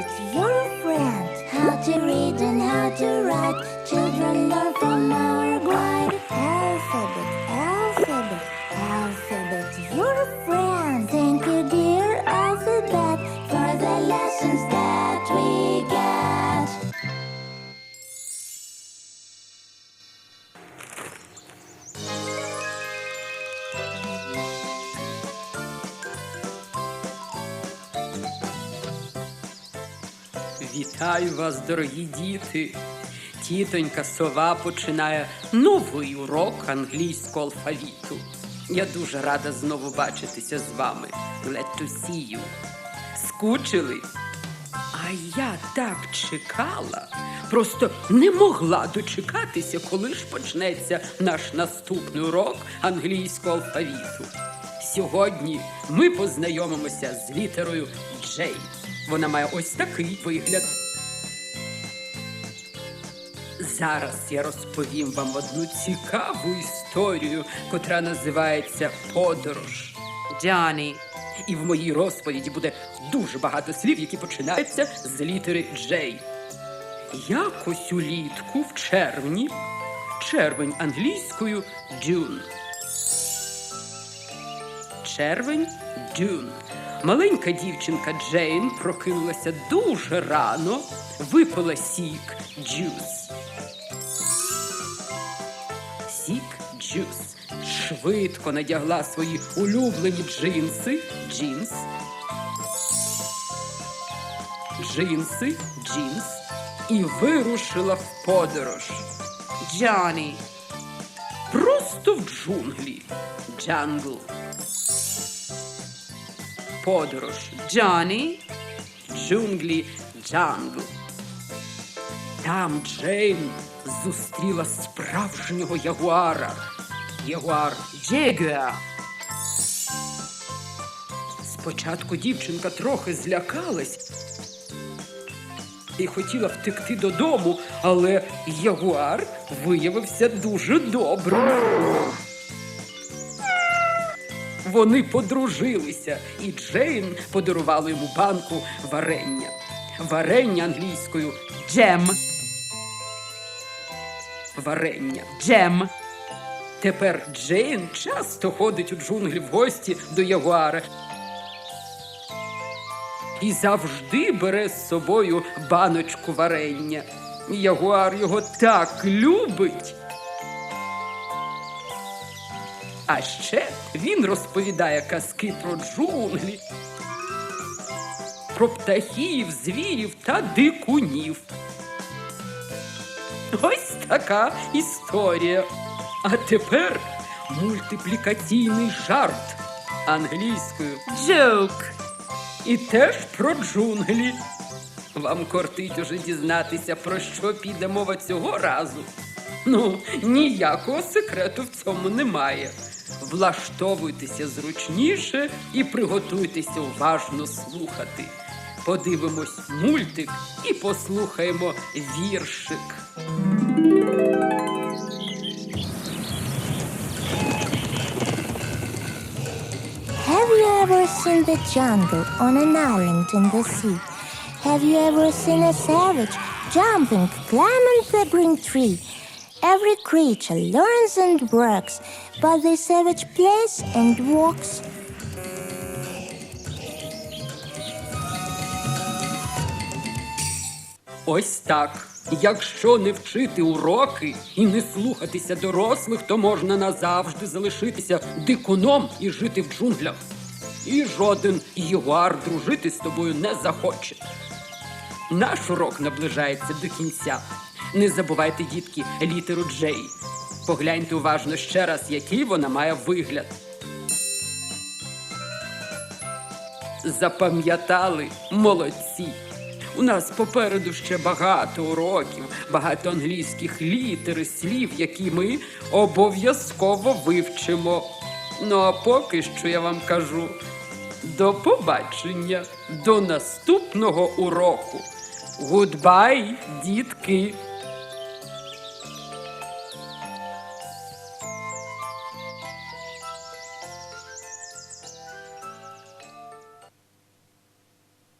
It's your friend. How to read and how to write. Children learn from us. Вітаю вас, дорогі діти. Тітонька сова починає новий урок англійського алфавіту. Я дуже рада знову бачитися з вами. Glad to see you. Скучили? А я так чекала, просто не могла дочекатися, коли ж почнеться наш наступний урок англійського алфавіту. Сьогодні ми познайомимося з літерою J. Вона має ось такий вигляд. Зараз я розповім вам одну цікаву історію, котра називається Подорож. Джані. І в моїй розповіді буде дуже багато слів, які починаються з літери J. Якось улітку в червні, червень англійською June. Червень Джун. Маленька дівчинка Джейн прокинулася дуже рано, випила сік джус. Сік джус. Швидко надягла свої улюблені джинси джинс. Джинси джинс і вирушила в подорож. Джоні. Просто в джунглі. Джангл подорож Джоні, джунглі джангл. Там Джейн зустріла справжнього ягуара. Ягуар Джегуа. Спочатку дівчинка трохи злякалась і хотіла втекти додому, але ягуар виявився дуже добрим. Вони подружилися, і Джейн подарувала йому банку варення. Варення англійською джем. Варення джем. Тепер Джейн часто ходить у джунглі в гості до Ягуара. І завжди бере з собою баночку варення. Ягуар його так любить. А ще він розповідає казки про джунглі, про птахів, звірів та дикунів. Ось така історія. А тепер мультиплікаційний жарт англійською joke. І теж про джунглі. Вам кортить уже дізнатися, про що піде мова цього разу. Ну, ніякого секрету в цьому немає. Влаштовуйтеся зручніше і приготуйтеся уважно слухати. Подивимось мультик і послухаємо віршик. Have you ever seen the jungle on an island in the sea? Have you ever seen a savage jumping, climbing the green tree? Every creature learns and works, but the savage plays and walks. Ось так. Якщо не вчити уроки і не слухатися дорослих, то можна назавжди залишитися дикуном і жити в джунглях. І жоден ягуар дружити з тобою не захоче. Наш урок наближається до кінця. Не забувайте, дітки, літеру Джей. Погляньте уважно ще раз, який вона має вигляд. Запам'ятали молодці. У нас попереду ще багато уроків, багато англійських літер і слів, які ми обов'язково вивчимо. Ну а поки що я вам кажу до побачення, до наступного уроку. Гудбай, дітки!